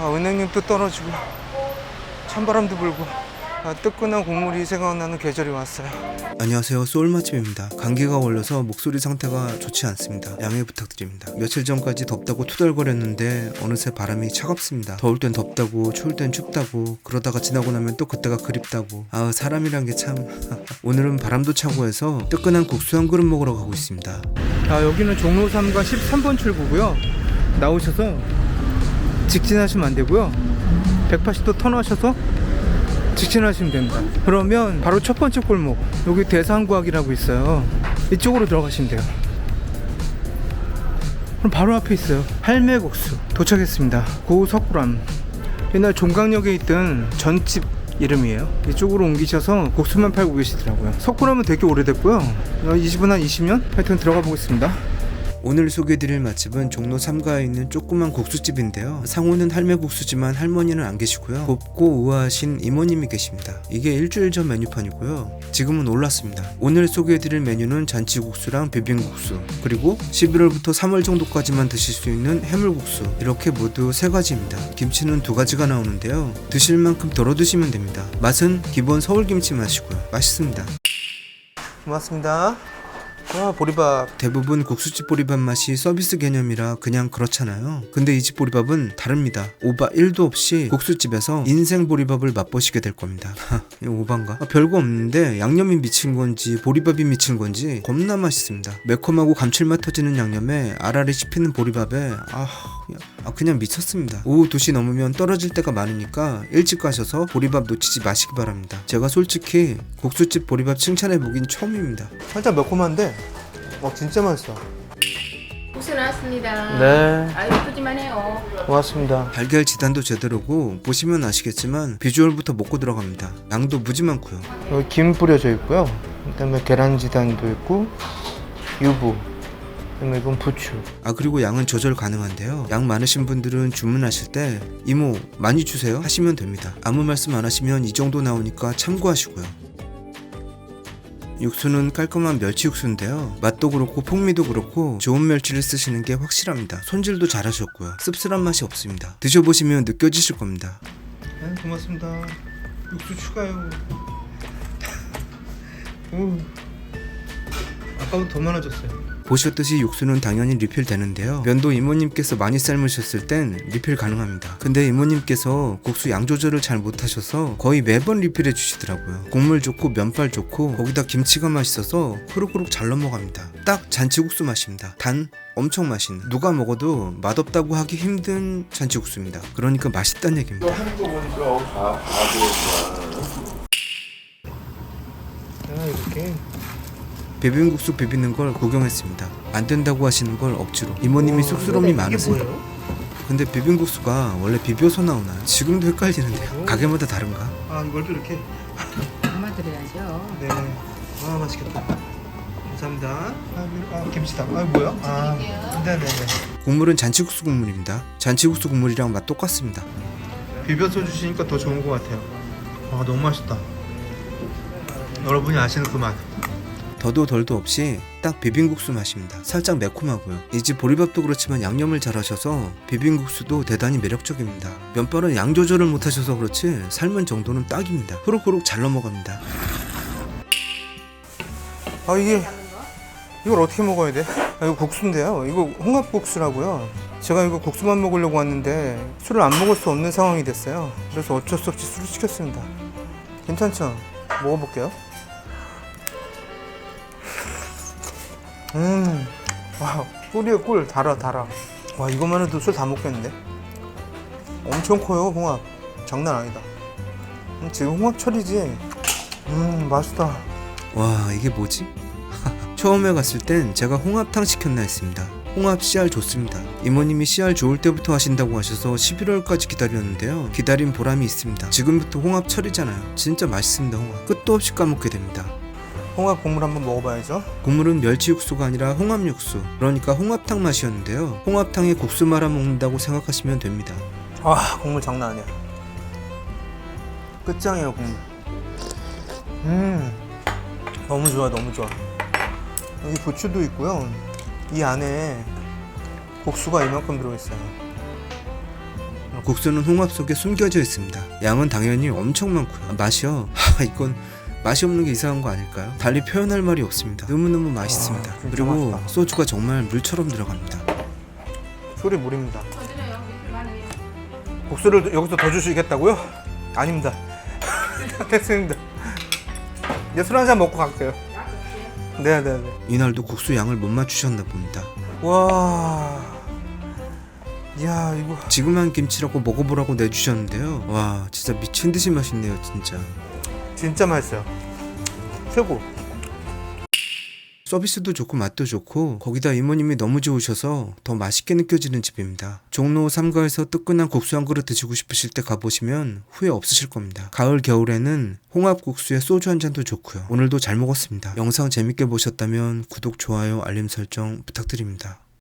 아, 은행잎도 떨어지고 찬바람도 불고 아, 뜨끈한 국물이 생각나는 계절이 왔어요. 안녕하세요. 소울 맛집입니다. 감기가 걸려서 목소리 상태가 좋지 않습니다. 양해 부탁드립니다. 며칠 전까지 덥다고 투덜거렸는데 어느새 바람이 차갑습니다. 더울 땐 덥다고 추울 땐 춥다고 그러다가 지나고 나면 또 그때가 그립다고. 아 사람이란 게 참. 오늘은 바람도 차고 해서 뜨끈한 국수 한 그릇 먹으러 가고 있습니다. 아, 여기는 종로 3가 13번 출구고요. 나오셔서 직진하시면 안 되고요. 180도 턴하셔서 직진하시면 됩니다. 그러면 바로 첫 번째 골목 여기 대상구학이라고 있어요. 이쪽으로 들어가시면 돼요. 그럼 바로 앞에 있어요. 할매국수 도착했습니다. 고석구람 옛날 종강역에 있던 전집 이름이에요. 이쪽으로 옮기셔서 국수만 팔고 계시더라고요. 석구람은 되게 오래됐고요. 이 집은 한 20년? 하여튼 들어가 보겠습니다. 오늘 소개해드릴 맛집은 종로 3가에 있는 조그만 국수집인데요. 상호는 할매국수지만 할머니는 안 계시고요. 곱고 우아하신 이모님이 계십니다. 이게 일주일 전 메뉴판이고요. 지금은 올랐습니다. 오늘 소개해드릴 메뉴는 잔치국수랑 비빔국수 그리고 11월부터 3월 정도까지만 드실 수 있는 해물국수 이렇게 모두 세 가지입니다. 김치는 두 가지가 나오는데요. 드실 만큼 덜어 드시면 됩니다. 맛은 기본 서울김치 맛이고요. 맛있습니다. 고맙습니다. 와 보리밥. 대부분 국수집 보리밥 맛이 서비스 개념이라 그냥 그렇잖아요. 근데 이 집 보리밥은 다릅니다. 오바 1도 없이 국수집에서 인생 보리밥을 맛보시게 될 겁니다. 오바인가? 아, 별거 없는데 양념이 미친 건지 보리밥이 미친 건지 겁나 맛있습니다. 매콤하고 감칠맛 터지는 양념에 알알이 씹히는 보리밥에 아, 아 그냥 미쳤습니다. 오후 2시 넘으면 떨어질 때가 많으니까 일찍 가셔서 보리밥 놓치지 마시기 바랍니다. 제가 솔직히 국수집 보리밥 칭찬해 보긴 처음입니다. 살짝 매콤한데, 와 진짜 맛있어. 국수 나왔습니다. 네. 아유 푸짐하네요. 고맙습니다. 달걀 지단도 제대로고 보시면 아시겠지만 비주얼부터 먹고 들어갑니다. 양도 무지 많고요. 여기 김 뿌려져 있고요. 그다음에 계란 지단도 있고 유부. 그다음에 이건 부추. 아 그리고 양은 조절 가능한데요. 양 많으신 분들은 주문하실 때 이모 많이 주세요 하시면 됩니다. 아무 말씀 안 하시면 이 정도 나오니까 참고하시고요. 육수는 깔끔한 멸치 육수인데요. 맛도 그렇고 풍미도 그렇고 좋은 멸치를 쓰시는 게 확실합니다. 손질도 잘하셨고요. 씁쓸한 맛이 없습니다. 드셔보시면 느껴지실 겁니다. 네, 고맙습니다. 육수 추가요. 오. 아까보다 더 많아졌어요. 보셨듯이 육수는 당연히 리필 되는데요. 면도 이모님께서 많이 삶으셨을 땐 리필 가능합니다. 근데 이모님께서 국수 양 조절을 잘 못하셔서 거의 매번 리필해 주시더라고요. 국물 좋고 면발 좋고 거기다 김치가 맛있어서 후루후룩 잘 넘어갑니다. 딱 잔치국수 맛입니다. 단 엄청 맛있는 누가 먹어도 맛없다고 하기 힘든 잔치국수입니다. 그러니까 맛있다는 얘기입니다. 아, 이렇게. 비빔국수 비비는 걸 구경했습니다. 안 된다고 하시는 걸 억지로 이모님이 쑥스러움이 많으세요. 근데 비빔국수가 원래 비벼서 나오나요? 지금도 헷갈리는데요. 가게마다 다른가? 아, 이걸 또 이렇게. 담아드려야죠. 네. 아, 맛있겠다. 감사합니다. 아, 이- 아 김치다. 아, 뭐야? 아, 네네네. 국물은 잔치국수 국물입니다. 잔치국수 국물이랑 맛 똑같습니다. 비벼서 주시니까 더 좋은 것 같아요. 아, 너무 맛있다. 여러분이 아시는 그 맛. 더도 덜도 없이 딱 비빔국수 맛입니다. 살짝 매콤하고요. 이 집 보리밥도 그렇지만 양념을 잘하셔서 비빔국수도 대단히 매력적입니다. 면발은 양 조절을 못하셔서 그렇지 삶은 정도는 딱입니다. 후룩후룩 잘 넘어갑니다. 아, 이게 이걸 어떻게 먹어야 돼? 아, 이거 국수인데요. 이거 홍합국수라고요. 제가 이거 국수만 먹으려고 왔는데 술을 안 먹을 수 없는 상황이 됐어요. 그래서 어쩔 수 없이 술을 시켰습니다. 괜찮죠? 먹어볼게요. 음, 와, 꿀이에요, 꿀. 달아, 달아. 와, 이것만 해도 술 다 먹겠는데? 엄청 커요, 홍합. 장난 아니다. 음, 지금 홍합철이지? 음, 맛있다. 와 이게 뭐지? 처음에 갔을 땐 제가 홍합탕 시켰나 했습니다. 홍합 씨알 좋습니다. 이모님이 씨알 좋을 때부터 하신다고 하셔서 11월까지 기다렸는데요. 기다린 보람이 있습니다. 지금부터 홍합 철이잖아요. 진짜 맛있습니다. 홍합. 끝도 없이 까먹게 됩니다. 홍합 국물 한번 먹어봐야죠. 국물은 멸치 육수가 아니라 홍합 육수. 그러니까 홍합탕 맛이었는데요. 홍합탕에 국수 말아 먹는다고 생각하시면 됩니다. 아 국물 장난 아니야. 끝장이에요 국물. 음 너무 좋아 너무 좋아. 여기 부추도 있고요. 이 안에 국수가 이만큼 들어있어요. 국수는 홍합 속에 숨겨져 있습니다. 양은 당연히 엄청 많고요. 맛이요. 하, 이건 맛이 없는 게 이상한 거 아닐까요? 달리 표현할 말이 없습니다. 너무너무 맛있습니다. 아, 그리고 맛있다. 소주가 정말 물처럼 들어갑니다. 술이 물입니다. 국수를 여기서 더 주시겠다고요? 아닙니다. 됐습니다. 이제 술 한 잔 먹고 갈게요. 네네네. 이날도 국수 양을 못 맞추셨나 봅니다. 와. 이야 이거 지금 한 김치라고 먹어보라고 내주셨는데요. 와 진짜 미친 듯이 맛있네요 진짜. 진짜 맛있어요. 최고. 서비스도 좋고 맛도 좋고 거기다 이모님이 너무 좋으셔서 더 맛있게 느껴지는 집입니다. 종로 3가에서 뜨끈한 국수 한 그릇 드시고 싶으실 때 가보시면 후회 없으실 겁니다. 가을 겨울에는 홍합국수에 소주 한 잔도 좋고요. 오늘도 잘 먹었습니다. 영상 재밌게 보셨다면 구독, 좋아요, 알림 설정 부탁드립니다.